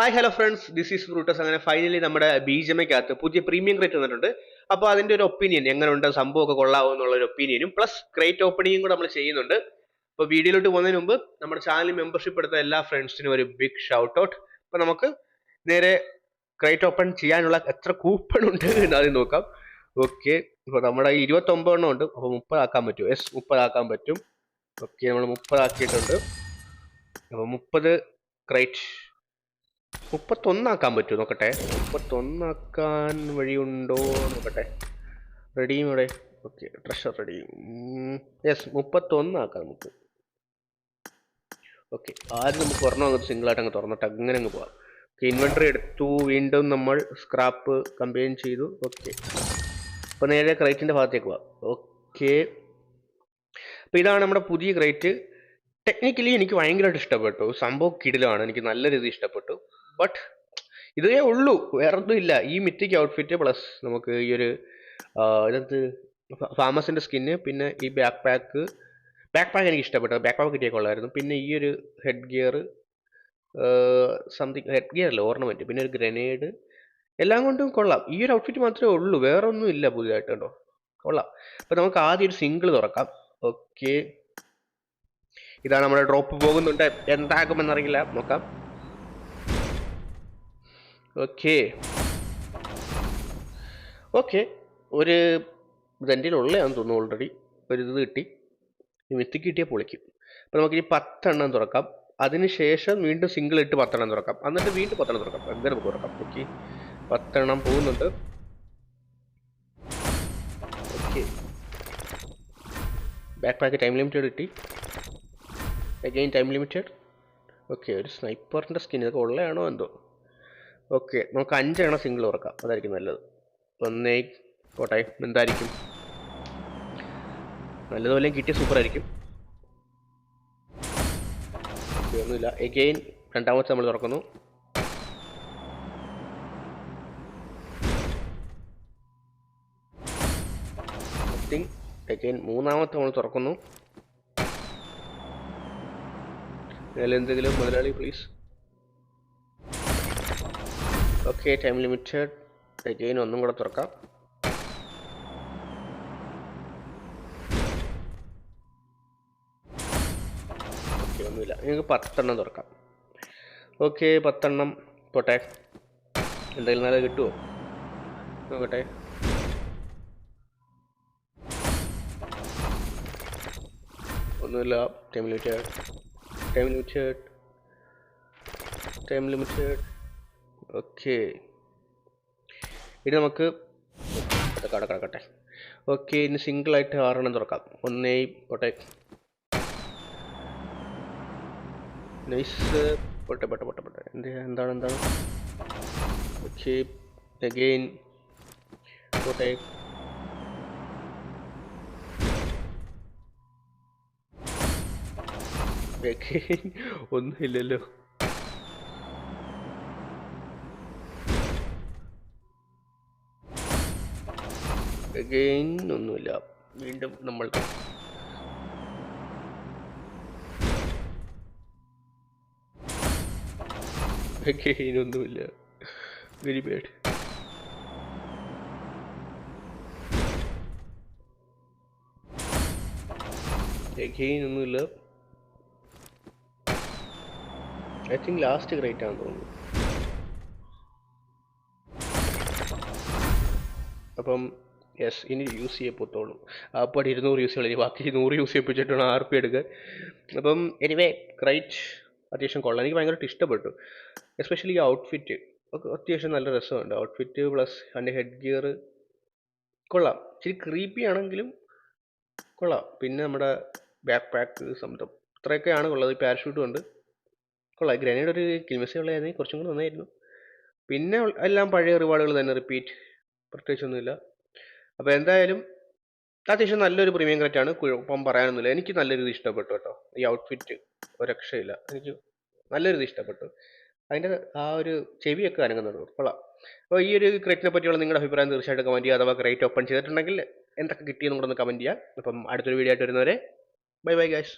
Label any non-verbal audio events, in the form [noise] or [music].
Hi hello friends this is fruits അങ്ങനെ finally നമ്മുടെ B G എമ്മയ്ക്കകത്ത് പുതിയ പ്രീമിയം ക്രേറ്റ് വന്നിട്ടുണ്ട്. അപ്പോൾ അതിന്റെ ഒരു ഒപ്പീനിയൻ എങ്ങനെയുണ്ട്? സംഭവമൊക്കെ കൊള്ളാവോ എന്നുള്ള ഒരു ഒപ്പീനിയനും പ്ലസ് ക്രേറ്റ് ഓപ്പണിങ്ങും കൂടെ നമ്മൾ ചെയ്യുന്നുണ്ട്. അപ്പോൾ വീഡിയോയിലോട്ട് പോകുന്നതിന് മുമ്പ് നമ്മുടെ ചാനൽ മെമ്പർഷിപ്പ് എടുത്ത എല്ലാ ഫ്രണ്ട്സിനും ഒരു ബിഗ് ഷൗട്ട് ഔട്ട് അപ്പോൾ നമുക്ക് നേരെ ക്രേറ്റ് ഓപ്പൺ ചെയ്യാനുള്ള എത്ര കൂപ്പൺ ഉണ്ട് എന്ന് ആദ്യം നോക്കാം. ഓക്കെ ഇപ്പോൾ നമ്മുടെ ഇരുപത്തൊമ്പതെണ്ണം ഉണ്ട്. അപ്പോൾ മുപ്പതാക്കാൻ പറ്റും. എസ് മുപ്പതാക്കാൻ പറ്റും. ഓക്കെ നമ്മൾ മുപ്പതാക്കിയിട്ടുണ്ട്. അപ്പോൾ മുപ്പത് ക്രൈറ്റ് മുപ്പത്തൊന്നാക്കാൻ പറ്റുമോ നോക്കട്ടെ. മുപ്പത്തൊന്നാക്കാൻ വഴിയുണ്ടോ നോക്കട്ടെ. റെഡിയും ഇവിടെ? ഓക്കെ ട്രഷർ റെഡി യെസ് മുപ്പത്തൊന്നാക്കാം നമുക്ക്. ഓക്കെ ആദ്യം നമുക്ക് ഒരെണ്ണം അങ്ങ് സിംഗിളായിട്ട് അങ്ങ് തുറന്നിട്ട് അങ്ങനെ അങ്ങ് പോവാം. ഓക്കെ ഇൻവെൻട്രി എടുത്തു വീണ്ടും നമ്മൾ സ്ക്രാപ്പ് കമ്പൈൻ ചെയ്തു. ഓക്കെ അപ്പോൾ നേരെ ക്രൈറ്റിന്റെ ഭാഗത്തേക്ക് പോവാം. ഓക്കെ അപ്പോൾ ഇതാണ് നമ്മുടെ പുതിയ ക്രൈറ്റ് ടെക്നിക്കലി എനിക്ക് ഭയങ്കരമായിട്ട് ഇഷ്ടപ്പെട്ടു. സംഭവം കിടിലാണ് എനിക്ക് നല്ല രീതിയിൽ ഇഷ്ടപ്പെട്ടു. ബട്ട് ഇതേ ഉള്ളൂ. വേറൊന്നും ഇല്ല. ഈ മിത്തിക്ക് ഔട്ട്ഫിറ്റ് പ്ലസ് നമുക്ക് ഈ ഒരു ഇതിനകത്ത് ഫാമസിന്റെ സ്കിന്ന് പിന്നെ ഈ ബാക്ക് പാക്ക് ബാക്ക് പാക്ക് എനിക്ക് ഇഷ്ടപ്പെട്ടു. ബാക്ക് പാക്ക് കിട്ടിയ കൊള്ളായിരുന്നു. പിന്നെ ഈ ഒരു head gear something head gear അല്ല ഓർണമെന്റ് പിന്നെ ഒരു ഗ്രനേഡ് എല്ലാം കൊണ്ടും കൊള്ളാം. ഈ ഒരു ഔട്ട്ഫിറ്റ് മാത്രമേ ഉള്ളൂ. വേറെ ഒന്നും ഇല്ല പുതിയതായിട്ട് കേട്ടോ. കൊള്ളാം. അപ്പോൾ നമുക്ക് ആദ്യം ഒരു സിംഗിൾ തുറക്കാം. ഓക്കെ ഇതാണ് നമ്മുടെ ഡ്രോപ്പ് പോകുന്നുണ്ട്. എന്താകുമെന്നറിയില്ല. നോക്കാം. ഓക്കെ. ഓക്കെ. ഒരു ഇതെന്റെ ഉള്ളതാണെന്ന് തോന്നുന്നു ഓൾറെഡി ഒരു ഇത് കിട്ടി. മിത്തിക്ക് കിട്ടിയാൽ പൊളിക്കും. അപ്പോൾ നമുക്ക് ഈ പത്തെണ്ണം തുറക്കാം. അതിനുശേഷം വീണ്ടും സിംഗിൾ ഇട്ട് പത്തെണ്ണം തുറക്കാം. എന്നിട്ട് വീണ്ടും പത്തെണ്ണം തുറക്കാം. അങ്ങനെ നമുക്ക് തുറക്കാം. ഓക്കെ. പത്തെണ്ണം പോകുന്നുണ്ട്. Okay. Back pack time limited കിട്ടി. അഗെയിൻ ടൈം ലിമിറ്റഡ് ഓക്കെ ഒരു സ്നൈപ്പറിന്റെ സ്കിൻ ഇതൊക്കെ ഉള്ളതാണോ എന്തോ? ഓക്കെ നമുക്ക് അഞ്ചെണ്ണം സിംഗിൾ ഉറക്കാം അതായിരിക്കും നല്ലത്. ഒന്നേ കോട്ടെ എന്തായിരിക്കും? നല്ലതുപോലെ കിട്ടിയ സൂപ്പർ ആയിരിക്കും ഒന്നുമില്ല. എഗെയിൻ രണ്ടാമത്തെ നമ്മൾ തുറക്കുന്നു. എഗെയിൻ മൂന്നാമത്തെ നമ്മൾ തുറക്കുന്നു. എന്തെങ്കിലും മുതലാളി please okay time limited again ഒന്നും കൂടെ തുറക്കാം. ഓക്കെ ഒന്നുമില്ല. നിങ്ങൾക്ക് പത്തെണ്ണം തുറക്കാം. ഓക്കെ പത്തെണ്ണം. പോട്ടെ. എന്തെങ്കിലും നല്ല കിട്ടുമോ നോക്കട്ടെ. ഒന്നുമില്ല. Time limited time limited time limited okay ഇനി നമുക്ക് കട കടക്കട്ടെ ഓക്കെ ഇനി സിംഗിളായിട്ട് ആറെണ്ണം തുറക്കാം. ഒന്നേ പോട്ടെ. നൈസ് പോട്ടെ പോട്ടെ പോട്ടെ പോട്ടെ. എന്ത് എന്താണ് എന്താണ്? ഓക്കെ അഗെയിൻ പോട്ടെ. [laughs] ഒന്നുമില്ലല്ലോ. അഗെയിൻ ഒന്നുമില്ല. വീണ്ടും നമ്മൾ ഒന്നുമില്ല. വെരി ബാഡ് ഒന്നുമില്ല. ഐ തിങ്ക് ലാസ്റ്റ് ഗ്രേറ്റ് ആണെന്ന് തോന്നുന്നു. അപ്പം യെസ് ഇനി യൂസ് ചെയ്യപ്പെട്ടുള്ളൂ അപ്പോൾ ഇരുന്നൂറ് യൂസ് ചെയ്യണം ബാക്കി നൂറ് യൂസ് ചെയ്യിപ്പിച്ചിട്ടാണ് ആർ പി എടുക്കുക അപ്പം എനിവേ ക്രൈറ്റ് അത്യാവശ്യം കൊള്ളാം. എനിക്ക് ഭയങ്കരമായിട്ട് ഇഷ്ടപ്പെട്ടു. എസ്പെഷ്യലി ഈ ഔട്ട്ഫിറ്റ് ഒക്കെ അത്യാവശ്യം നല്ല രസമുണ്ട്. ഔട്ട്ഫിറ്റ് പ്ലസ് അതിന്റെ ഹെഡ് ഗിയർ കൊള്ളാം. ഇച്ചിരി ക്രീപ്പി ആണെങ്കിലും കൊള്ളാം. പിന്നെ നമ്മുടെ ബാക്ക് പാക്ക് സംഭവം ഇത്രയൊക്കെയാണ് ഉള്ളത്. പാരഷൂട്ടും ഉണ്ട് കൊള്ളാം. ഗ്രനേഡ് ഒരു കിൽമിസ ഉള്ളതായിരുന്നെങ്കിൽ കുറച്ചും കൂടി നന്നായിരുന്നു. പിന്നെ എല്ലാം പഴയ റിവാർഡുകൾ തന്നെ. റിപ്പീറ്റ് പ്രത്യേകിച്ചൊന്നുമില്ല. അപ്പോൾ എന്തായാലും അത്യാവശ്യം നല്ലൊരു പ്രീമിയം ക്രെറ്റ് ആണ്. കുഴപ്പം പറയാനൊന്നുമില്ല. എനിക്ക് നല്ല രീതി ഇഷ്ടപ്പെട്ടു കേട്ടോ. ഈ ഔട്ട്ഫിറ്റ് ഒരു രക്ഷയില്ല. എനിക്ക് നല്ല രീതി ഇഷ്ടപ്പെട്ടു. അതിന്റെ ആ ഒരു ചെവിയൊക്കെ അനങ്ങുന്നുണ്ട് കൊള്ളാം. അപ്പോൾ ഈ ഒരു ക്രേറ്റിനെ പറ്റിയുള്ള നിങ്ങളുടെ അഭിപ്രായം തീർച്ചയായിട്ടും കമന്റ് ചെയ്യുക. അഥവാ ക്രേറ്റ് ഓപ്പൺ ചെയ്തിട്ടുണ്ടെങ്കിൽ എന്തൊക്കെ കിട്ടിയെന്നും കൂടെ ഒന്ന് കമന്റ് ചെയ്യുക. അപ്പം അടുത്തൊരു വീഡിയോ ആയിട്ട് വരുന്നവരെ ബൈ ബൈ ഗൈസ്